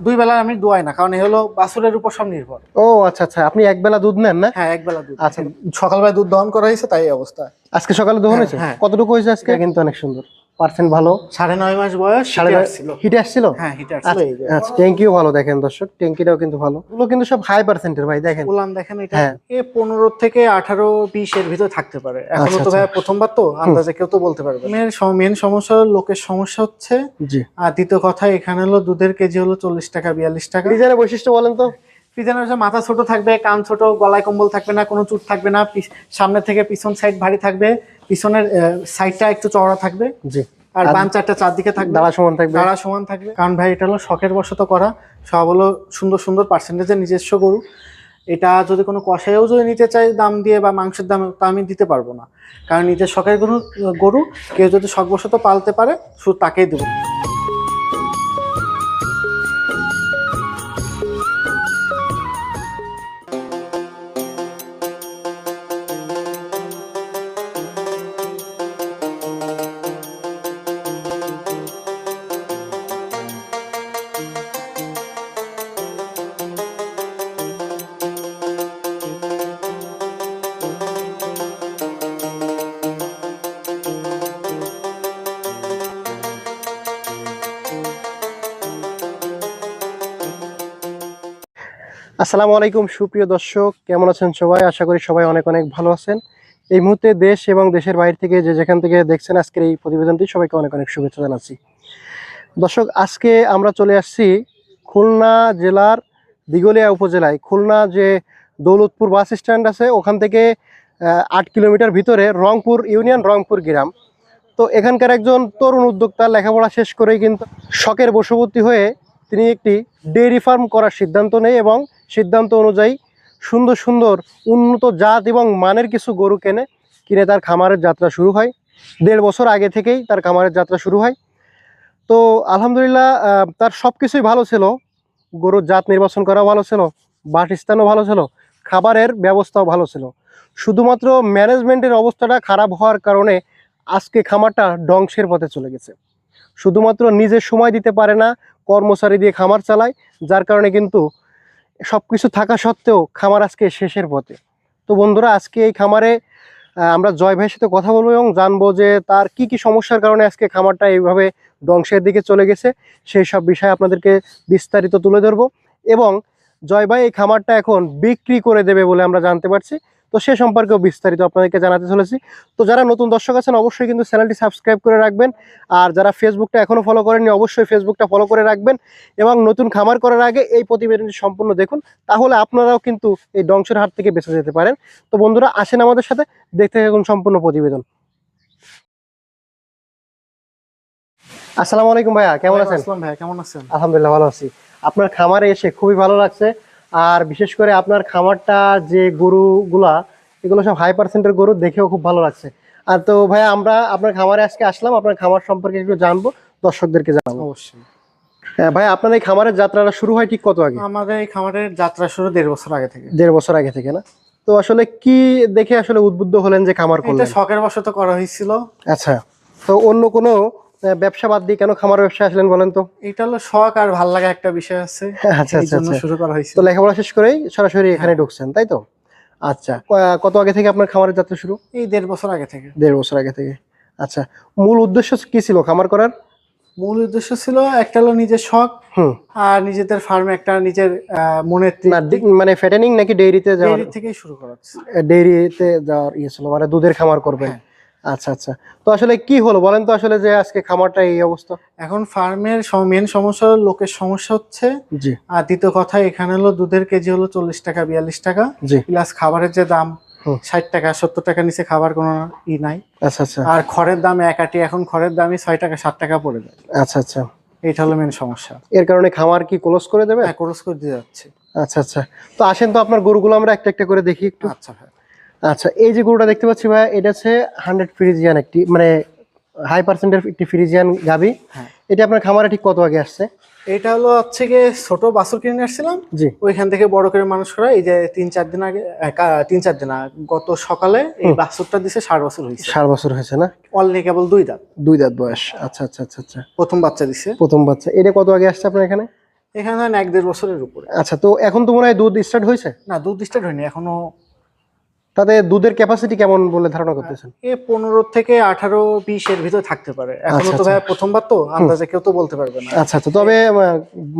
দুই বেলা আমি দোয়াই না কারণ এ হলো বাছুরের উপর সব নির্ভর। ও আচ্ছা আচ্ছা আপনি এক বেলা দুধ নেন না? হ্যাঁ এক বেলা দুধ। আচ্ছা। সকালবেলা দুধ দহন করা হয়েছে তাই অবস্থা। আজকে সকালে দোহন হ্যাঁ, হয়েছে? হ্যাঁ। কতটুকু হয়েছে আজকে? কিন্তু অনেক সুন্দর। পার্সেন্ট ভালো? সাড়ে নয় মাস বয়স সাড়ে হিটে আসছিল হ্যাঁ ছিল আচ্ছা ট্যাঙ্কিও ভালো দেখেন দর্শক ট্যাঙ্কিটাও কিন্তু ভালো। এগুলো কিন্তু সব হাই পার্সেন্টের ভাই দেখেন। বললাম দেখেন এটা হ্যাঁ। এ পনেরো থেকে আঠারো বিশ এর ভিতরে থাকতে পারে। এখনও আচ্ছা, তো আচ্ছা। ভাই প্রথমবার তো আন্দাজে কেউ তো বলতে পারবে মেন সমস্যা লোকের সমস্যা হচ্ছে। জি। আর দ্বিতীয় কথা এখানে হলো দুধের কেজি হলো চল্লিশ টাকা বিয়াল্লিশ টাকা। ডিজাইনের বৈশিষ্ট্য বলেন তো। হচ্ছে মাথা ছোট থাকবে কান ছোট গলায় কম্বল থাকবে না কোনো চুট থাকবে না সামনে থেকে পিছন সাইড ভারী থাকবে পিছনের সাইডটা একটু চওড়া থাকবে। জি। আর আর বান চারটা চারদিকে থাকবে। দাঁড়া সমান থাকবে। দাঁড়া সমান থাকবে। কারণ ভাই এটা হলো শখের বশত করা। সব হলো সুন্দর সুন্দর পার্সেন্টেজের নিজস্ব গরু। এটা যদি কোনো কষায়ও যদি নিতে চাই দাম দিয়ে বা মাংসের দাম তা আমি দিতে পারব না। কারণ নিজের শখের গরু গরু কেউ যদি শখবশত পালতে পারে শুধু তাকেই দেবো। আসসালামু আলাইকুম, সুপ্রিয় দর্শক, কেমন আছেন সবাই? আশা করি সবাই অনেক অনেক ভালো আছেন। এই মুহূর্তে দেশ এবং দেশের বাইরে থেকে যে যেখান থেকে দেখছেন আজকের এই প্রতিবেদনটি, সবাইকে অনেক অনেক শুভেচ্ছা জানাচ্ছি। দর্শক, আজকে আমরা চলে আসছি খুলনা জেলার দিগলিয়া উপজেলায়। খুলনা যে দৌলতপুর বাস স্ট্যান্ড আছে, ওখান থেকে আট কিলোমিটার ভিতরে রংপুর ইউনিয়ন, রংপুর গ্রাম। তো এখানকার একজন তরুণ উদ্যোক্তা লেখাপড়া শেষ করেই কিন্তু শখের বশবর্তী হয়ে তিনি একটি ডেয়ারি ফার্ম করার সিদ্ধান্ত নেয় এবং সিদ্ধান্ত অনুযায়ী সুন্দর সুন্দর উন্নত জাত এবং মানের কিছু গরু কেনে কিনে তার খামারের যাত্রা শুরু হয়। দেড় বছর আগে থেকেই তার খামারের যাত্রা শুরু হয়। তো আলহামদুলিল্লাহ তার সব কিছুই ভালো ছিল। গরুর জাত নির্বাচন করা ভালো ছিল, বাসস্থানও ভালো ছিল, খাবারের ব্যবস্থাও ভালো ছিল। শুধুমাত্র ম্যানেজমেন্টের অবস্থাটা খারাপ হওয়ার কারণে আজকে খামারটা ধ্বংসের পথে চলে গেছে। শুধুমাত্র নিজে সময় দিতে পারে না, কর্মচারী দিয়ে খামার চালায়, যার কারণে কিন্তু সব কিছু থাকা সত্ত্বেও খামার আজকে শেষের পথে। তো বন্ধুরা, আজকে এই খামারে আমরা জয় ভাইয়ের সাথে কথা বলব এবং জানব যে তার কি কি সমস্যার কারণে আজকে খামারটা এইভাবে ধ্বংসের দিকে চলে গেছে, সেই সব বিষয়ে আপনাদেরকে বিস্তারিত তুলে ধরবো। এবং জয় ভাই, এই খামারটা এখন বিক্রি করে দেবে বলে আমরা জানতে পারছি। তো সে সম্পর্কেও বিস্তারিত আপনাদেরকে জানাতে চলেছি। তো যারা নতুন দর্শক আছেন অবশ্যই কিন্তু চ্যানেলটি সাবস্ক্রাইব করে রাখবেন। আর যারা ফেসবুকটা এখনও ফলো করেননি অবশ্যই ফেসবুকটা ফলো করে রাখবেন এবং নতুন খামার করার আগে এই প্রতিবেদনটি সম্পূর্ণ দেখুন। তাহলে আপনারাও কিন্তু এই ধ্বংসের হাত থেকে বেঁচে যেতে পারেন। তো বন্ধুরা আসেন আমাদের সাথে দেখতে থাকুন সম্পূর্ণ প্রতিবেদন। আসসালামু আলাইকুম ভাইয়া কেমন আছেন? ভাইয়া কেমন আছেন? আলহামদুলিল্লাহ ভালো আছি। আপনার খামারে এসে খুবই ভালো লাগছে। আর বিশেষ করে আপনার খামারটা যে গরুগুলা এগুলো সব হাই পার্সেন্টের গরু দেখেও খুব ভালো লাগছে। আর তো ভাইয়া আমরা আপনার খামারে আজকে আসলাম আপনার খামার সম্পর্কে একটু জানব দর্শকদেরকে জানাব। অবশ্যই। হ্যাঁ, ভাই আপনার এই খামারের যাত্রাটা শুরু হয় ঠিক কত আগে? আমাদের এই খামারের যাত্রা শুরু দেড় বছর আগে থেকে। দেড় বছর আগে থেকে না? তো আসলে কি দেখে আসলে উদ্বুদ্ধ হলেন যে খামার করলেন? শখের বশত করা হয়েছিল। আচ্ছা তো অন্য কোনো ব্যবসা বাদ দিয়ে কেন খামার ব্যবসা আসলেন বলেন তো? এটা হলো শখ আর ভালো লাগা একটা বিষয় আছে। আচ্ছা আচ্ছা আচ্ছা। শুরু করা হয়েছিল তো লেখাপড়া শেষ করেই সরাসরি এখানে ঢুকছেন তাই তো? আচ্ছা কত আগে থেকে আপনার খামারের যাত্রা শুরু? এই দেড় বছর আগে থেকে। দেড় বছর আগে থেকে। আচ্ছা মূল উদ্দেশ্য কি ছিল খামার করার? মূল উদ্দেশ্য ছিল একটা হলো নিজের শখ হুম। আর নিজেদের ফার্মে একটা নিজের মনের মানে ফ্যাটেনিং নাকি ডেইরিতে যাওয়ার? ডেইরি থেকেই শুরু করা ডেইরিতে যাওয়ার ইয়ে ছিল মানে দুধের খামার করবে হ্যাঁ। আচ্ছা আচ্ছা। তো আসলে কি হলো? বলেন তো আসলে যে আজকে খামারটা এই অবস্থা। এখন ফার্মের মেন সমস্যা হলো লোকের সমস্যা হচ্ছে জি। আর দ্বিতীয় কথা এখানে হলো দুধের কেজি হলো চল্লিশ টাকা বিয়াল্লিশ টাকা। জি। প্লাস খাবারের যে দাম। ষাট টাকা সত্তর টাকা নিচে খাবার কোনো ই নাই। আচ্ছা আচ্ছা। আর খড়ের দাম এক আটি এখন খড়ের দামই ছয় টাকা সাত টাকা পড়ে যায়। আচ্ছা আচ্ছা। এইটা হলো মেন সমস্যা। এর কারণে খামার কি ক্লোজ করে দেবে? হ্যাঁ খরচ করে দিয়ে যাচ্ছে। আচ্ছা আচ্ছা। তো আসেন তো আপনার গরুগুলো আমরা একটা একটা করে দেখি একটু। আচ্ছা আচ্ছা এই যে গরুটা দেখতে পাচ্ছি ভাই এটা হচ্ছে হান্ড্রেড ফ্রিজিয়ান একটি মানে হাই পার্সেন্টের একটি ফ্রিজিয়ান গাবি হ্যাঁ। এটা আপনার খামারে ঠিক কত আগে আসছে? এটা হলো হচ্ছে গিয়ে ছোট বাছুর কিনে আসছিলাম। জি। ওইখান থেকে বড় করে মানুষ করা এই যে তিন চার দিন আগে তিন চার দিন আগে, গত সকালে এই বাছুরটা দিছে ষাট বছর হয়েছে। ষাট বছর হয়েছে না? অনলি কেবল দুই দাঁত। দুই দাঁত বয়স। আচ্ছা আচ্ছা আচ্ছা আচ্ছা। প্রথম বাচ্চা দিছে। প্রথম বাচ্চা। এটা কত আগে আসছে আপনার এখানে? এখানে এক দেড় বছরের উপরে। আচ্ছা তো এখন তো মনে হয় দুধ স্টার্ট হয়েছে? না দুধ স্টার্ট হয়নি এখনও তাতে দুধের ক্যাপাসিটি কেমন বলে ধারণা করতেছেন? এ পনেরো থেকে আঠারো বিশ এর ভিতরে থাকতে পারে। এখনও আচ্ছা, তো আচ্ছা। ভাই প্রথমবার তো আন্দাজে কেউ তো বলতে পারবে না। আচ্ছা আচ্ছা। তবে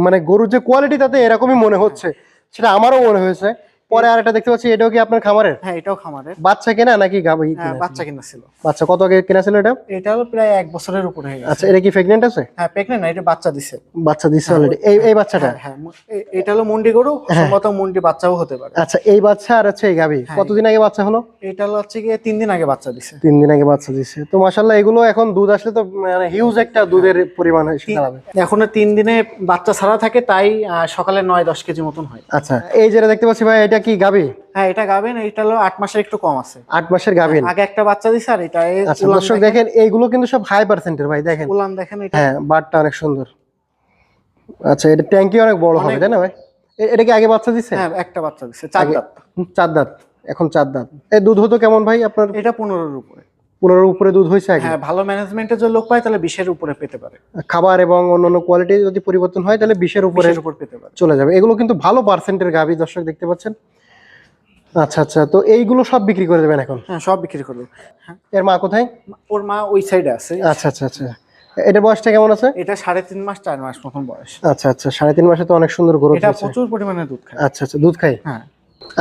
মানে গরুর যে কোয়ালিটি তাতে এরকমই মনে হচ্ছে। সেটা আমারও মনে হয়েছে। পরে আর একটা দেখতে পাচ্ছি এটাও কি আপনার খামারের? হ্যাঁ এটাও খামারের। বাচ্চা কেনা নাকি গাবি হ্যাঁ? বাচ্চা কিনা ছিল বাচ্চা কত আগে কেনা ছিল এটা এটা প্রায় এক বছরের উপরে হয়ে গেছে। আচ্ছা এটা কি প্রেগনেন্ট আছে? হ্যাঁ প্রেগনেন্ট না এটা বাচ্চা দিছে। বাচ্চা দিচ্ছে অলরেডি এই এই বাচ্চাটা? হ্যাঁ হ্যাঁ এটা হলো মুন্ডি গরু সম্ভবত মুন্ডি বাচ্চাও হতে পারে। আচ্ছা এই বাচ্চা আর হচ্ছে এই হ্যাঁ, কতদিন আগে বাচ্চা হলো? এটা হলো হচ্ছে গিয়ে তিন দিন আগে বাচ্চা দিছে। তিন দিন আগে বাচ্চা দিচ্ছে তো মাসাল্লাহ এগুলো এখন দুধ আসলে তো মানে হিউজ একটা দুধের পরিমাণ এসে দাঁড়াবে। এখনও তিন দিনে বাচ্চা ছাড়া থাকে তাই সকালে নয় দশ কেজি মতন হয়। আচ্ছা এই যেটা দেখতে পাচ্ছি ভাই এটা কি গাবি হ্যাঁ এটা গাবেন এটা হলো আট মাসের একটু কম আছে। আট মাসের গাভিন আগে একটা বাচ্চা দিছে আর এটা আচ্ছা দর্শক দেখেন- এইগুলো কিন্তু সব হাই পার্সেন্টের ভাই দেখেন। উলান দেখেন এটা। হ্যাঁ বাটটা অনেক সুন্দর। আচ্ছা এটা ট্যাঙ্কি অনেক বড় হবে তাই না ভাই? এটা কি আগে বাচ্চা দিছে? হ্যাঁ একটা বাচ্চা দিছে চার দাঁত। চার দাঁত এখন চার দাঁত। এই দুধ হতো কেমন ভাই আপনার? এটা পনেরোর উপরে। পনেরোর উপরে দুধ হয়েছে হ্যাঁ ভালো ম্যানেজমেন্টের যে লোক পায় তাহলে বিশের উপরে পেতে পারে। খাবার এবং অন্যান্য কোয়ালিটি যদি পরিবর্তন হয় তাহলে বিশের উপরে উপর পেতে পারে। চলে যাবে। এগুলো কিন্তু ভালো পার্সেন্টের গাভি দর্শক দেখতে পাচ্ছেন। আচ্ছা আচ্ছা তো এইগুলো সব বিক্রি করে দেবেন এখন? হ্যাঁ সব বিক্রি করব। হ্যাঁ। এর মা কোথায়? ওর মা ওই সাইডে আছে। আচ্ছা আচ্ছা আচ্ছা। এটার বয়সটা কেমন আছে? এটা সাড়ে তিন মাস চার মাস মতন বয়স। আচ্ছা আচ্ছা সাড়ে তিন মাসে তো অনেক সুন্দর গ্রোথ এটা প্রচুর পরিমাণে দুধ খায়। আচ্ছা আচ্ছা দুধ খাই হ্যাঁ।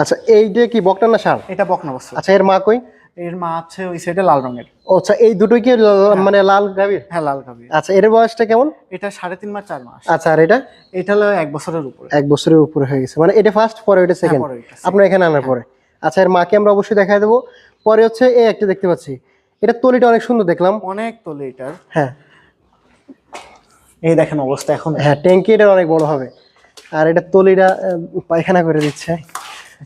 আচ্ছা এইটা কি বকটা না সার? এটা বকনা বস্তু। আচ্ছা এর মা কই? এর মা আছে ওই সাইডে লাল রঙের। আচ্ছা এই দুটোই কি লা- মানে লাল গাভীর? হ্যাঁ লাল গাভি আচ্ছা এর বয়সটা কেমন? এটা সাড়ে তিন মাস চার মাস। আচ্ছা আর এটা? এটা হলো এক বছরের উপরে। এক বছরের উপরে হয়ে গেছে। মানে এটা ফার্স্ট পরে এটা সেকেন্ড এটা আপনার এখানে আনার পরে। আচ্ছা এর মাকে আমরা অবশ্যই দেখাই দেবো। পরে হচ্ছে এই একটা দেখতে পাচ্ছি। এটা তলিটা অনেক সুন্দর দেখলাম। অনেক তোলে এটার। হ্যাঁ। এই দেখেন অবস্থা এখন। হ্যাঁ ট্যাঙ্কি এটা অনেক বড় হবে। আর এটা তলিটা পায়খানা করে দিচ্ছে।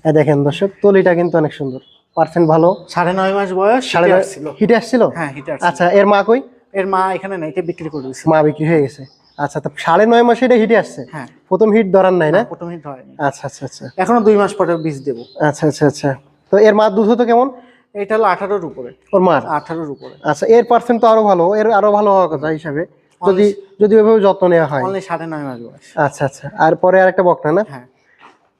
হ্যাঁ দেখেন দর্শক তলিটা কিন্তু অনেক সুন্দর। পার্সেন্ট ভালো? সাড়ে নয় মাস বয়স সাড়ে আসছিল। হিটে আসছিল? হ্যাঁ হিটার আচ্ছা এর মা কই? এর মা এখানে নাই এটা বিক্রি করে দিয়েছে মা বিক্রি হয়ে গেছে। আচ্ছা তো সাড়ে নয় মাসে এটা হিটে আসছে? হ্যাঁ। প্রথম হিট ধরার নাই না? প্রথম হিট হয়নি আচ্ছা আচ্ছা আচ্ছা। এখনও দুই মাস পরে বীজ দেবো। আচ্ছা আচ্ছা আচ্ছা। তো এর মা দুধ হতো কেমন? এটা হলো আঠারোর উপরে। ওর মার? আঠারোর উপরে। আচ্ছা এর পার্সেন্ট তো আরও ভালো। এর আরও ভালো হওয়ার কথা হিসাবে। যদি যদি ওইভাবে যত্ন নেওয়া হয়। সাড়ে নয় মাস বয়স। আচ্ছা আচ্ছা। আর পরে আরেকটা বকনা না? হ্যাঁ।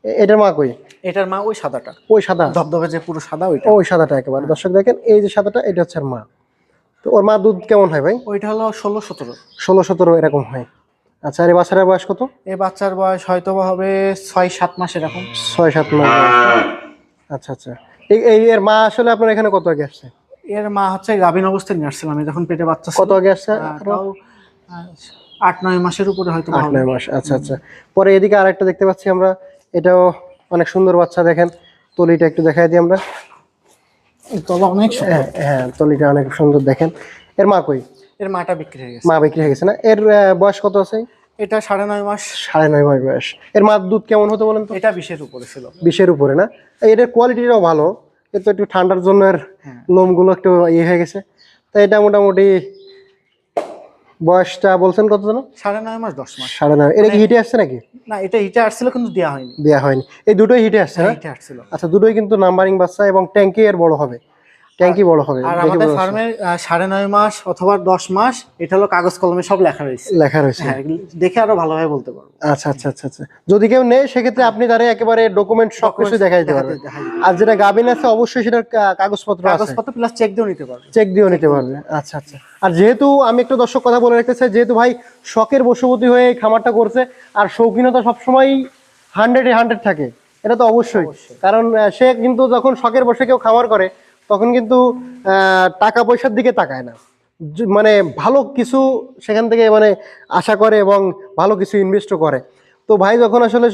এটার মা কই? এটার মা ওই সাদাটা। ওই সাদা? ধবধবে যে পুরো সাদা ওইটা। ওই সাদাটা একেবারে। দর্শক দেখেন এই যে সাদাটা এটা হচ্ছে মা। তো ওর মা দুধ কেমন হয় ভাই? ওইটা হলো ষোলো সতেরো। ষোলো সতেরো এরকম হয়। আচ্ছা আর এই বাচ্চাটার বয়স কত? এই বাচ্চার বয়স হয়তো হবে ছয় সাত মাস এরকম। ছয় সাত মাস। আচ্ছা আচ্ছা। এই এর মা আসলে আপনার এখানে কত আগে আসছে? এর মা হচ্ছে গাভীন অবস্থায় নিয়ে আসছিলাম আমি যখন পেটে বাচ্চা কত আগে আসছে? আট নয় মাসের উপরে হয়তো আট নয় মাস। আচ্ছা আচ্ছা। পরে এদিকে আরেকটা দেখতে পাচ্ছি আমরা। এটাও অনেক সুন্দর বাচ্চা দেখেন। তলিটা একটু দেখাই দিই আমরা। অনেক হ্যাঁ হ্যাঁ তলিটা অনেক সুন্দর দেখেন। এর মা কই? এর মাটা বিক্রি হয়ে গেছে। মা বিক্রি হয়ে গেছে না? এর বয়স কত আছে? এটা সাড়ে নয় মাস। সাড়ে নয় মাস বয়স। এর মার দুধ কেমন হতো বলেন তো? এটা বিশের উপরে ছিল। বিশের উপরে না? এটার কোয়ালিটিটাও ভালো। কিন্তু একটু ঠান্ডার জন্য এর হ্যাঁ। লোমগুলো একটু ইয়ে হয়ে গেছে। তো এটা মোটামুটি বয়সটা বলছেন কত জানো সাড়ে নয় মাস দশ মাস। সাড়ে নয়। এটা কি হিটে আসছে নাকি? না এটা হিটে আসছিল কিন্তু দেওয়া হয়নি। দেওয়া হয়নি। এই দুটোই হিটে আসছে না? হিটে আসছিল। আচ্ছা দুটোই কিন্তু নাম্বারিং বাচ্চা এবং ট্যাঙ্কি এর বড় হবে। ট্যাঙ্কি বড় হবে। আর আমাদের। ফার্মের সাড়ে নয় মাস অথবা দশ মাস এটা হলো কাগজ কলমে সব লেখা রয়েছে। লেখা রয়েছে। হ্যাঁ দেখে আরও ভালোভাবে বলতে পারব। আচ্ছা আচ্ছা আচ্ছা আচ্ছা। যদি কেউ নেই সেক্ষেত্রে আপনি তারা একেবারে ডকুমেন্ট সব কিছু দেখাই দিতে পারবেন। আর যেটা গাবিন আছে অবশ্যই সেটার কাগজপত্র কাগজপত্র প্লাস চেক দিয়েও নিতে পারবে। চেক দিয়েও নিতে পারবে। আচ্ছা আচ্ছা। আর যেহেতু আমি একটু দর্শক কথা বলে রাখতে চাই যেহেতু ভাই শখের বশবর্তী হয়ে এই খামারটা করছে আর শৌখিনতা সবসময় হান্ড্রেডে হান্ড্রেড থাকে এটা তো অবশ্যই। কারণ সে কিন্তু যখন শখের বসে কেউ খামার করে তখন কিন্তু টাকা পয়সার দিকে তাকায় না। মানে ভালো কিছু সেখান থেকে মানে আশা করে এবং ভালো কিছু ইনভেস্টও করে। তো ভাই যখন আসলে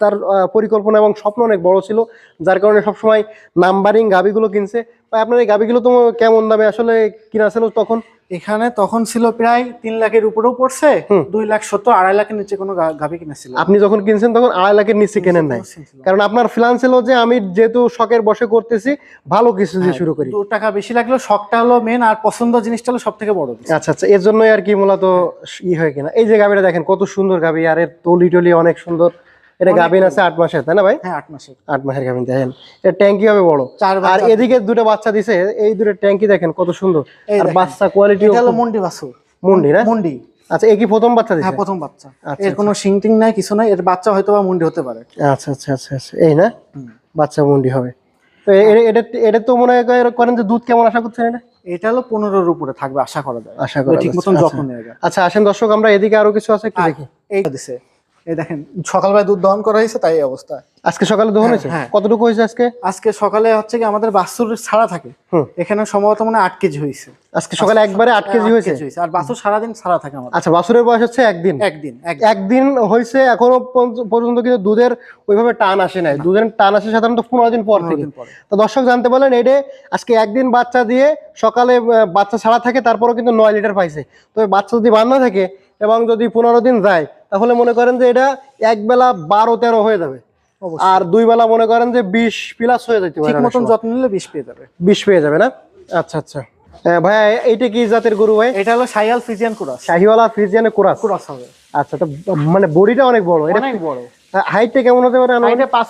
তার পরিকল্পনা এবং স্বপ্ন অনেক বড় ছিল, যার কারণে সবসময় নাম্বারিং গাবিগুলো কিনছে। ভাই আপনার এই গাবিগুলো তো কেমন দামে? আসলে কিনা ছিল তখন? এখানে তখন ছিল প্রায় তিন লাখের উপরেও পড়ছে দুই লাখ সত্তর আড়াই লাখের নিচে কোনো গাভী কিনা আপনি যখন কিনছেন তখন আড়াই লাখের নিচে কেনেন নাই? কারণ আপনার প্ল্যান ছিল যে আমি যেহেতু শখের বসে করতেছি ভালো কিছু দিয়ে শুরু করি। দু টাকা বেশি লাগল শখটা হলো মেন আর পছন্দ জিনিসটা হলো সব থেকে বড় আচ্ছা আচ্ছা এর জন্যই আর কি মূলত ই হয় কিনা। এই যে গাবিটা দেখেন কত সুন্দর গাবি আর এর তলি টলি অনেক সুন্দর। এটা গাবিন আছে আট মাসের তাই না ভাই? হ্যাঁ আট মাসের। আট মাসের গাবিন দেখেন। এটা ট্যাঙ্কি হবে বড়। আর এদিকে দুটো বাচ্চা দিছে এই দুটো ট্যাঙ্কি দেখেন কত সুন্দর। আর বাচ্চা কোয়ালিটি এটা হলো মন্ডি বাসু মুন্ডি না? মন্ডি। আচ্ছা এ কি প্রথম বাচ্চা হ্যাঁ প্রথম বাচ্চা। আচ্ছা, এর কোনো সিংটিং নাই কিছু নাই এর বাচ্চা হয়তো বা মুন্ডি হতে পারে। আচ্ছা আচ্ছা আচ্ছা আচ্ছা। এই না? বাচ্চা মুন্ডি হবে। তো এটা এটা তো মনে হয় করেন যে দুধ কেমন আশা করছেন এটা? এটা হলো পনেরোর উপরে থাকবে আশা করা যায়। আশা করা ঠিক মতন যত্ন আচ্ছা। নেওয়া যায়। আচ্ছা আসেন দর্শক আমরা এদিকে আরও কিছু আছে একটু দেখি। এই দিছে এই দেখেন সকালবেলা দুধ দহন করা হয়েছে তাই অবস্থা। আজকে সকালে দহন হয়েছে? হ্যাঁ। কতটুকু হয়েছে আজকে? আজকে সকালে হচ্ছে কি আমাদের বাছুর ছাড়া থাকে। এখানে সম্ভবত মানে আট কেজি হয়েছে। আজকে সকালে একবারে আট কেজি হয়েছে? আর বাছুর সারাদিন ছাড়া থাকে আমাদের। আচ্ছা বাছুরের বয়স হচ্ছে একদিন। একদিন এক একদিন হয়েছে এখনও পর্যন্ত- কিন্তু দুধের ওইভাবে টান আসে নাই। দুধের টান আসে সাধারণত পনেরো দিন পর থেকে। তো দর্শক জানতে পারলেন এটা আজকে একদিন বাচ্চা দিয়ে সকালে বাচ্চা ছাড়া থাকে তারপরেও কিন্তু নয় লিটার পাইছে। তো বাচ্চা যদি বান্ধা থাকে এবং যদি পনেরো দিন যায় তাহলে মনে করেন যে এটা এক বেলা বারো তেরো হয়ে যাবে। আর দুই বেলা মনে করেন যে বিশ প্লাস হয়ে যেতে ঠিক পারে মতন যত্ন নিলে বিষ পেয়ে যাবে। বিশ পেয়ে যাবে না? আচ্ছা আচ্ছা। আহ, এইটা কি জাতের গরু ভাই? এটা হলো সাইয়াল ফিজিয়ান কুরাস। শাহিওয়ালা ফ্রিজিয়ানে কোরাস। কুরাস হবে। আচ্ছা তো মানে বডিটা অনেক বড়। এটা অনেক বড়। হাইটটা কেমন হতে পারে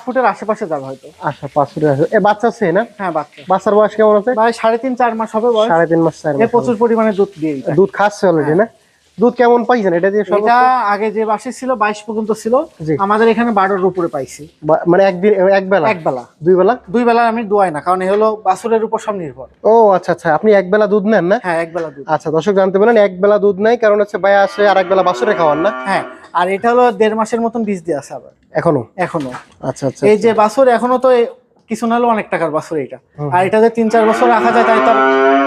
ফুটের আশেপাশে যাবে হয়তো। আচ্ছা ফুটের এ বাচ্চা আছে না? হ্যাঁ বাচ্চা। বাচ্চার বয়স কেমন আছে? প্রায় সাড়ে তিন চার মাস হবে বয়স। সাড়ে তিন মাস এ প্রচুর পরিমাণে দুধ দিয়ে দুধ খাচ্ছে অলরেডি না? দুধ কেমন পাইছেন? এটা দিয়ে এটা আগে যে বাসে ছিল বাইশ পর্যন্ত ছিল। আমাদের এখানে বারোর উপরে পাইছি। মানে একদিন এক বেলা? এক বেলা। দুই বেলা? দুই বেলা আমি দোয়াই না কারণ এ হলো বাছুরের উপর সব নির্ভর। ও আচ্ছা আচ্ছা। আপনি এক বেলা দুধ নেন না? হ্যাঁ এক বেলা দুধ। আচ্ছা দর্শক জানতে পারেন এক বেলা দুধ নাই কারণ হচ্ছে ভাই আসে আর এক বেলা বাসুরে খাওয়ান না। হ্যাঁ আর এটা হলো দেড় মাসের মতন বীজ দিয়ে আছে আবার। এখনও? এখনও। আচ্ছা আচ্ছা এই যে বাছুর এখনও তো কিছু না হলেও অনেক টাকার বাছুর এটা আর এটা যে তিন চার বছর রাখা যায় তাই তার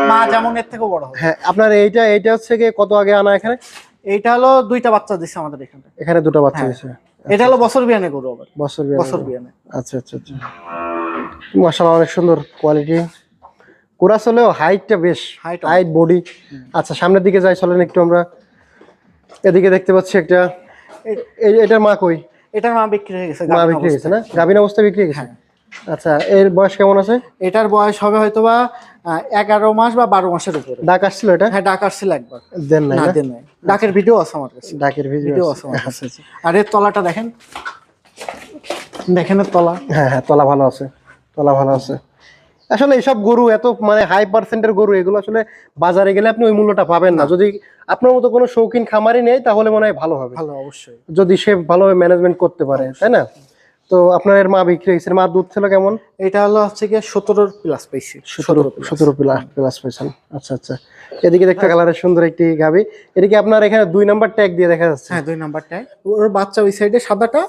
মা যেমন এর থেকেও বড় হবে। হ্যাঁ আপনার এইটা এইটা হচ্ছে গিয়ে কত আগে আনা এখানে? এইটা হলো দুইটা বাচ্চা দিচ্ছে আমাদের এখানে। এখানে দুটো বাচ্চা হ্যাঁ। দিয়েছে এটা হলো বছর বিয়ানে গরু আবার। বছর বিয়ানে। বছর বিয়ানে আচ্ছা আচ্ছা আচ্ছা। মাশাআল্লাহ অনেক সুন্দর কোয়ালিটি কোরাস হলেও হাইটটা বেশ হাইট বডি আচ্ছা সামনের দিকে যাই চলেন একটু আমরা। এদিকে দেখতে পাচ্ছি একটা এটার মা কই? এটার মা বিক্রি হয়ে গেছে মা বিক্রি হয়েছে অবস্থায়। না? গাভিন অবস্থা বিক্রি হয়ে গেছে? হ্যাঁ। আচ্ছা এর বয়স কেমন আছে? এটার বয়স হবে হয়তো বা এগারো মাস বা বারো মাসের উপরে। ডাক আসছিল এটা? হ্যাঁ ডাক আসছিল একবার। দেন না দেন নাই। ডাকের ভিডিও আছে আমার কাছে। ডাকের ভিডিও ভিডিও আছে। আমার কাছে। আর এর তলাটা দেখেন। দেখেন তলা। হ্যাঁ হ্যাঁ তলা ভালো আছে। তলা ভালো আছে। আসলে এইসব গরু এত মানে হাই পার্সেন্টের গরু এগুলো আসলে বাজারে গেলে আপনি ওই মূল্যটা পাবেন না। যদি আপনার মতো কোনো শৌখিন খামারই নেই তাহলে মনে হয় ভালো হবে। ভালো অবশ্যই। যদি সে ভালোভাবে ম্যানেজমেন্ট করতে পারে তাই না? তো আপনার এর মা বিক্রি হয়েছে মা দুধ ছিল কেমন? এটা হলো হচ্ছে কি সতেরোর প্লাস পাইছি সতেরো সতেরো প্লাস প্লাস পাইছেন। আচ্ছা আচ্ছা। এদিকে দেখতে কালারের সুন্দর একটি গাবি। এদিকে আপনার এখানে দুই নাম্বার ট্যাগ দিয়ে দেখা যাচ্ছে। হ্যাঁ দুই নাম্বার ট্যাগ ওর বাচ্চা ওই সাইডে সাদাটা।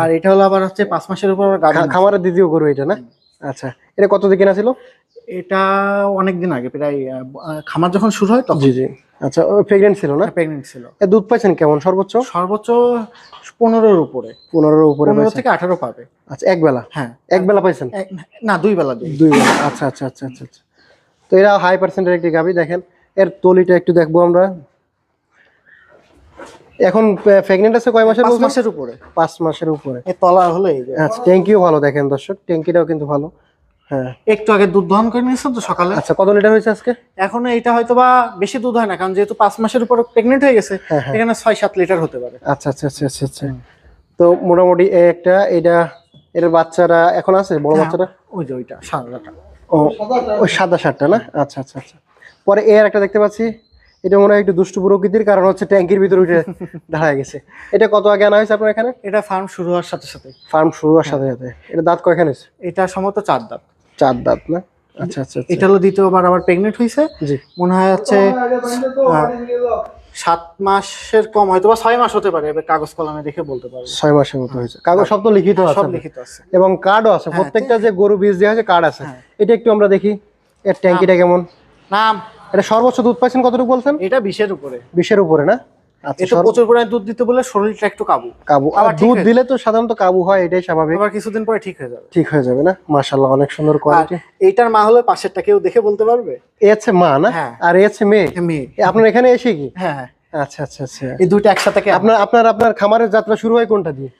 আর এটা হলো আবার হচ্ছে পাঁচ মাসের উপর খামারের দ্বিতীয় গরু এটা না? আচ্ছা এটা কত দিকে কেনা ছিল? এটা অনেক দিন আগে প্রায় খামার যখন শুরু হয় তখন। জি জি। আচ্ছা প্রেগনেন্ট ছিল না? প্রেগনেন্ট ছিল। এ দুধ পাইছেন কেমন? সর্বোচ্চ? সর্বোচ্চ পনেরোর উপরে। পনেরোর উপরে পনেরো থেকে আঠারো পাবে। আচ্ছা এক বেলা? হ্যাঁ। এক বেলা পাইছেন? না দুই বেলা দুই বেলা। আচ্ছা আচ্ছা আচ্ছা আচ্ছা আচ্ছা। তো এরা হাই পার্সেন্টের একটি গাবি দেখেন। এর তলিটা একটু দেখব আমরা। এখন প্রেগনেন্ট আছে কয় মাসের মাসের উপরে। পাঁচ মাসের উপরে। তলা হলো এই আচ্ছা ট্যাঙ্কিও ভালো দেখেন দর্শক। ট্যাঙ্কিটাও কিন্তু ভালো। হ্যাঁ একটু আগে দুধ দহন করে নিয়েছেন তো সকালে। আচ্ছা কত লিটার হয়েছে আজকে? এখন এটা হয়তো বা বেশি দুধ হয় না কারণ যেহেতু পাঁচ মাসের উপর প্রেগনেন্ট হয়ে গেছে হ্যাঁ, হ্যাঁ। এখানে ছয় সাত লিটার হতে পারে। আচ্ছা আচ্ছা আচ্ছা আচ্ছা আচ্ছা। তো মোটামুটি একটা এটা এর বাচ্চারা এখন আছে বড় হ্যাঁ, বাচ্চাটা ওই যে ওইটা সাদাটা। ও ওই সাদা শার্টটা না? আচ্ছা আচ্ছা আচ্ছা। পরে এর একটা দেখতে পাচ্ছি এটা মনে হয় একটু দুষ্টু প্রকৃতির কারণ হচ্ছে ট্যাঙ্কির ভিতরে উঠে দাঁড়ায় গেছে। এটা কত আগে আনা হয়েছে আপনার এখানে? এটা ফার্ম শুরু হওয়ার সাথে সাথে। ফার্ম শুরু হওয়ার সাথে সাথে। এটা দাঁত কয়খানে এটা সম্ভবত চার দাঁত। চার দাঁত না? আচ্ছা আচ্ছা আচ্ছা। এটা হলো দ্বিতীয়বার আবার প্রেগনেন্ট হয়েছে জি। মনে হয় হচ্ছে সাত মাসের কম হয়তো বা ছয় মাস হতে পারে এবার কাগজ কলমে দেখে বলতে পারব। ছয় মাসের মতো হয়েছে। কাগজ সব তো লিখিত আছে। সব লিখিত আছে। এবং কার্ডও আছে হ্যাঁ, প্রত্যেকটা যে গরু বীজ দেওয়া আছে কার্ড আছে। হ্যাঁ। এটা একটু আমরা দেখি। এর ট্যাঙ্কিটা কেমন? নাম। এটা সর্বোচ্চ দুধ পাইছেন কতটুকু বলছেন? এটা বিশের উপরে। বিশের উপরে না? এটা প্রচুর পরিমাণে দুধ দিতে বলে শরীরটা একটু কাবু। কাবু। আর দুধ দিলে তো সাধারণত কাবু হয় এটাই স্বাভাবিক। আবার কিছুদিন পরে ঠিক হয়ে যাবে। ঠিক হয়ে যাবে না? অনেক সুন্দর কোয়ালিটি এইটার মা হলে পাশেরটা কেউ দেখে বলতে পারবে? এ মা না? হ্যাঁ। আর এ হচ্ছে মেয়ে? মেয়ে। আপনার এখানে এসে কি? হ্যাঁ হ্যাঁ। আচ্ছা আচ্ছা আচ্ছা। এই একসাথে আপনার আপনার আপনার খামারের যাত্রা শুরু হয় কোনটা দিয়ে?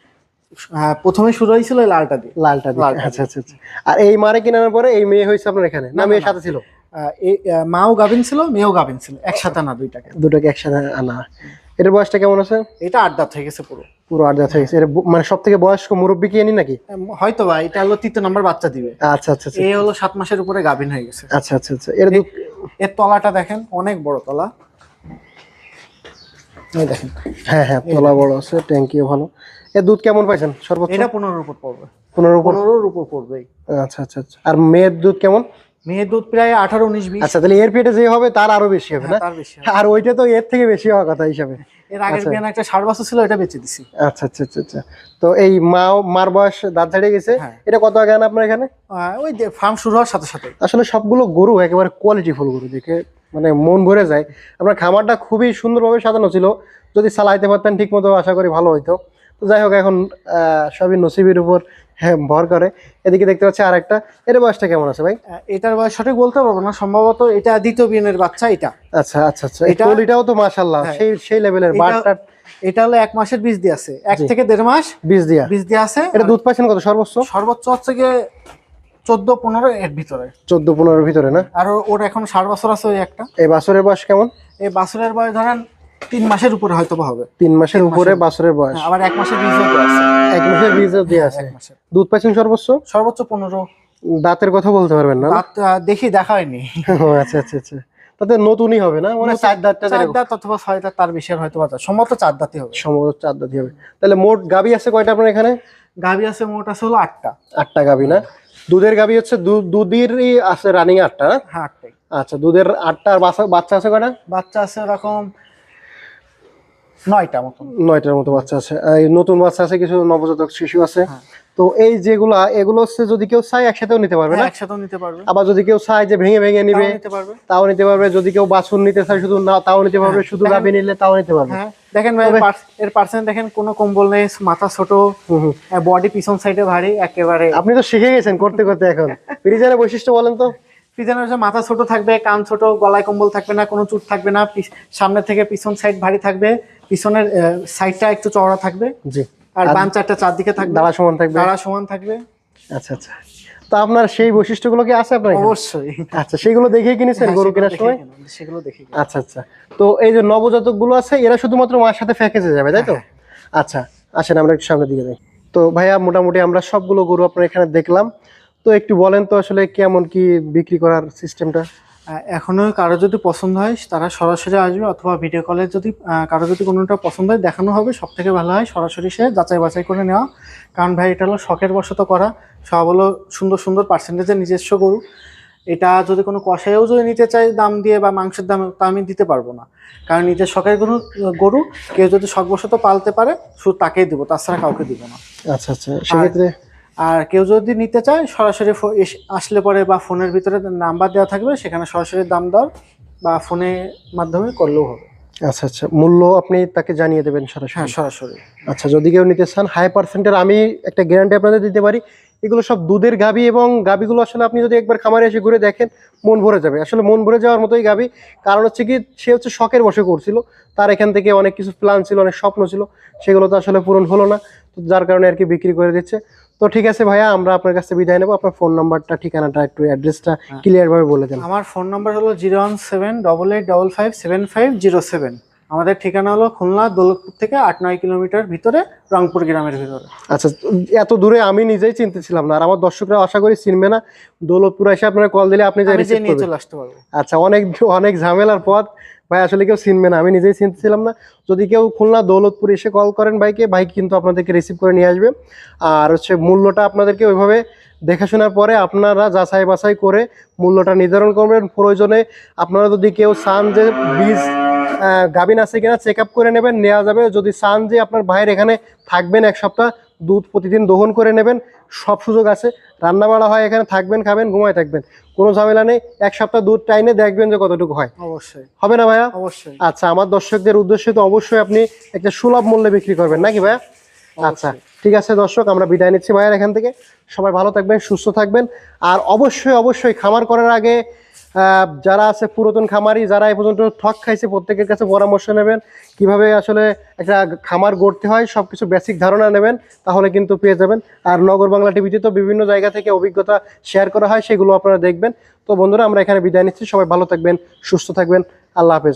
হ্যাঁ প্রথমে শুরু হয়েছিল লালটা দিয়ে। লালটা দিয়ে। আচ্ছা আচ্ছা আচ্ছা। আর এই মারে কিনার পরে এই মেয়ে হয়েছে আপনার এখানে? না মেয়ের সাথে ছিল? মাও গাভিন ছিল মেয়েও গাভিন ছিল। একসাথে না দুইটাকে। দুটাকে একসাথে আনা। এটার বয়সটা কেমন আছে? এটা আট দাঁত হয়ে গেছে পুরো। পুরো আট হয়ে গেছে। মানে সব থেকে বয়স্ক মুরব্বী কি আনি নাকি? হয়তো বা এটা হলো তৃতীয় নাম্বার বাচ্চা দিবে। আচ্ছা আচ্ছা আচ্ছা। এই হলো সাত মাসের উপরে গাভিন হয়ে গেছে। আচ্ছা আচ্ছা আচ্ছা। দুধ এর তলাটা দেখেন অনেক বড় তলা। এই দেখেন। হ্যাঁ হ্যাঁ তলা বড় আছে ট্যাঙ্কিও ভালো। এর দুধ কেমন পাইছেন সর্বোচ্চ? এটা পনেরোর উপর পড়বে। পনেরো উপর? পনেরোর উপর পড়বে। আচ্ছা আচ্ছা আচ্ছা। আর মেয়ের দুধ কেমন? মেয়ের দুধ প্রায় আঠারো উনিশ বিশ। আচ্ছা তাহলে এর পেটে যে হবে তার আরও বেশি হবে না? হ্যাঁ, তার বেশি আর ওইটা তো এর থেকে বেশি হওয়ার কথা হিসাবে। এর আগের বিয়ানে একটা ষাট বছর ছিল এটা বেঁচে দিছি। আচ্ছা আচ্ছা আচ্ছা আচ্ছা। তো এই মা মার বয়স দাঁত ঝাড়ে গেছে। হ্যাঁ। এটা কত আগে আনা আপনার এখানে? ওই ফার্ম শুরু হওয়ার সাথে সাথে। আসলে সবগুলো গরু একেবারে কোয়ালিটি ফুল গরু দেখে মানে মন ভরে যায়। আপনার খামারটা খুবই সুন্দরভাবে সাজানো ছিল। যদি চালাইতে পারতেন ঠিক মতো আশা করি ভালো হইতো। তো যাই হোক এখন আহ, সবই নসিবের উপর হ্যাঁ, ভর করে। এদিকে দেখতে পাচ্ছি আর একটা এর বয়সটা কেমন আছে ভাই? এটার বয়স সঠিক বলতে পারব না। সম্ভবত এটা দ্বিতীয় বিয়ানের বাচ্চা এটা। আচ্ছা আচ্ছা আচ্ছা। এটা- কলিটাও তো মাশাল্লাহ হ্যাঁ। সেই সেই লেভেলের বাটটা এটা হলো এক মাসের বীজ দিয়ে আছে। এক থেকে দেড় মাস বীজ দিয়া। বীজ দিয়ে আছে। এটা দুধ পাচ্ছেন কত সর্বোচ্চ? সর্বোচ্চ হচ্ছে গিয়ে চোদ্দ পনেরো এর ভিতরে। চোদ্দ পনেরোর ভিতরে না? আর ওর এখন ষাট বছর আছে ওই একটা। এই বাছরের বয়স কেমন? এই বাছুরের বয়স ধরেন তিন মাসের উপরে হয়তো হবে। তিন মাসের উপরে বাছরের বয়স। হ্যাঁ, আবার এক মাসের বীজ দিয়ে আছে। এক মাসের বীজ দিয়ে আছে। দুধ পাচ্ছেন সর্বোচ্চ? সর্বোচ্চ পনেরো। দাঁতের কথা বলতে পারবেন না দাঁত দেখি দেখা হয়নি। আচ্ছা আচ্ছা আচ্ছা। তাতে নতুনই হবে না? মানে চার দাঁতটা চার দাঁত অথবা ছয় দাঁত তার বেশি হয়তো বা সম্ভবত চার দাঁতই হবে। সম্ভবত চার দাঁতই হবে। তাহলে মোট গাবি আছে কয়টা আপনার এখানে? গাভী আছে মোট আছে হলো আটটা। আটটা গাবি না? দুধের গাবি হচ্ছে দুধেরই আছে রানিং আটটা না? হ্যাঁ আটটাই। আচ্ছা দুধের আটটা আর বাচ্চা বাচ্চা আছে কয়টা? বাচ্চা আছে এরকম নয়টা মতন। নয়টার মতো বাচ্চা আছে। এই নতুন বাচ্চা আছে কিছু নবজাতক শিশু আছে। হ্যাঁ। তো এই যেগুলা এগুলো হচ্ছে যদি কেউ চায় একসাথেও নিতে পারবে না? হ্যাঁ, একসাথেও নিতে পারবে। আবার যদি কেউ চায় যে ভেঙে ভেঙে নিবে তাও নিতে পারবে। যদি কেউ বাছুর নিতে চায় শুধু না তাও নিতে পারবে। হ্যাঁ, শুধু গাবি নিলে তাও নিতে পারবে। দেখেন ভাই এর পার্সেন্ট দেখেন কোনো কম্বল নেই মাথা ছোট। বডি পিছন সাইডে ভারী একেবারে আপনি তো শিখে গেছেন করতে করতে এখন। ফ্রিজারের বৈশিষ্ট্য বলেন তো। যে মাথা ছোট থাকবে কান ছোট গলায় কম্বল থাকবে না কোনো চুট থাকবে না সামনে থেকে পিছন সাইড ভারী থাকবে। পিছনের সাইডটা একটু চওড়া থাকবে জি। আর বাম চারটা চারদিকে থাকবে। দাঁড়া সমান থাকবে? দাঁড়া সমান থাকবে। আচ্ছা আচ্ছা। তো আপনার সেই বৈশিষ্ট্যগুলো কি আছে আপনার অবশ্যই। আচ্ছা সেগুলো দেখেই কিনেছেন হ্যাঁ, গরু কেনার সময়? সেগুলো দেখে আচ্ছা আচ্ছা। তো এই যে নবজাতকগুলো আছে এরা শুধুমাত্র মায়ের সাথে প্যাকেজে যাবে তাই তো? আচ্ছা আসেন আমরা একটু সামনের দিকে যাই। তো ভাইয়া মোটামুটি আমরা সবগুলো গরু আপনার এখানে দেখলাম। তো একটু বলেন তো আসলে কেমন কি বিক্রি করার সিস্টেমটা আহ, এখনও কারও যদি পছন্দ হয় তারা সরাসরি আসবে অথবা ভিডিও কলে যদি কারও যদি কোনোটা পছন্দ হয় দেখানো হবে সব থেকে ভালো হয় সরাসরি সে যাচাই বাছাই করে নেওয়া। কারণ ভাই এটা হলো শখের বশত করা। সব হলো সুন্দর সুন্দর পার্সেন্টেজের নিজস্ব গরু। এটা যদি কোনো কষাইও যদি নিতে চাই দাম দিয়ে বা মাংসের দাম তা আমি দিতে পারব না। কারণ নিজের শখের গরু গরু কেউ যদি শখবশত পালতে পারে শুধু তাকেই দেবো তাছাড়া কাউকে দিব না। আচ্ছা আচ্ছা সেক্ষেত্রে আর কেউ যদি নিতে চায় সরাসরি আসলে পরে বা ফোনের ভিতরে নাম্বার দেওয়া থাকবে সেখানে সরাসরি দাম দর বা ফোনের মাধ্যমে করলেও হবে। আচ্ছা আচ্ছা। মূল্য আপনি তাকে জানিয়ে দেবেন সরাসরি? হ্যাঁ সরাসরি। আচ্ছা যদি কেউ নিতে চান হাই পার্সেন্টের আমি একটা গ্যারান্টি আপনাদের দিতে পারি এগুলো সব দুধের গাবি এবং গাবিগুলো আসলে আপনি যদি একবার খামারে এসে ঘুরে দেখেন মন ভরে যাবে। আসলে মন ভরে যাওয়ার মতোই গাবি কারণ হচ্ছে কি সে হচ্ছে শখের বসে করছিল। তার এখান থেকে অনেক কিছু প্ল্যান ছিল অনেক স্বপ্ন ছিল। সেগুলো তো আসলে পূরণ হলো না। তো যার কারণে আর কি বিক্রি করে দিচ্ছে। তো ঠিক আছে ভাইয়া আমরা আপনার কাছে বিদায় নেব। আপনার ফোন নাম্বারটা ঠিকানাটা একটু অ্যাড্রেসটা ক্লিয়ার ভাবে বলে দেন। আমার ফোন নাম্বার হলো zero one seven double eight double five seven five zero seven. আমাদের ঠিকানা হলো খুলনা দৌলতপুর থেকে আট নয় কিলোমিটার ভিতরে রংপুর গ্রামের ভিতরে। আচ্ছা এত দূরে আমি নিজেই চিনতেছিলাম না আর আমার দর্শকরা আশা করি চিনবে না। দৌলতপুর এসে আপনারা কল দিলে আপনি নিয়ে চলে আসতে পারব। আচ্ছা অনেক অনেক ঝামেলার পথ। ভাই আসলে কেউ চিনবে না আমি নিজেই চিনতেছিলাম না। যদি কেউ খুলনা দৌলতপুর এসে কল করেন ভাইকে ভাই কিন্তু আপনাদেরকে রিসিভ করে নিয়ে আসবে। আর হচ্ছে মূল্যটা আপনাদেরকে ওইভাবে দেখাশোনার পরে আপনারা যাচাই বাছাই করে মূল্যটা নির্ধারণ করবেন। প্রয়োজনে আপনারা যদি কেউ চান যে বীজ গাভিন আছে কিনা চেক আপ করে নেবেন নেওয়া যাবে। যদি চান যে আপনার ভাইয়ের এখানে থাকবেন এক সপ্তাহ দুধ প্রতিদিন দহন করে নেবেন সব সুযোগ আছে। রান্না বাড়া হয় এখানে থাকবেন খাবেন ঘুমায় থাকবেন। কোনো ঝামেলা নেই এক সপ্তাহ দুধ টাইনে দেখবেন যে কতটুকু হয়। অবশ্যই। হবে না ভাইয়া? অবশ্যই। আচ্ছা আমার দর্শকদের উদ্দেশ্যে তো অবশ্যই আপনি একটা সুলভ মূল্যে বিক্রি করবেন নাকি ভাইয়া? আচ্ছা ঠিক আছে দর্শক আমরা বিদায় নিচ্ছি ভাইয়ার এখান থেকে। সবাই ভালো থাকবেন সুস্থ থাকবেন। আর অবশ্যই অবশ্যই খামার করার আগে যারা আছে পুরাতন খামারি, যারা এই পর্যন্ত ঠক খাইছে, প্রত্যেকের কাছে পরামর্শ নেবেন। কীভাবে আসলে একটা খামার গড়তে হয় সব কিছু বেসিক ধারণা নেবেন, তাহলে কিন্তু পেয়ে যাবেন। আর নগর বাংলা টিভিতে তো বিভিন্ন জায়গা থেকে অভিজ্ঞতা শেয়ার করা হয়, সেগুলো আপনারা দেখবেন। তো বন্ধুরা, আমরা এখানে বিদায় নিচ্ছি। সবাই ভালো থাকবেন, সুস্থ থাকবেন। আল্লাহ হাফেজ।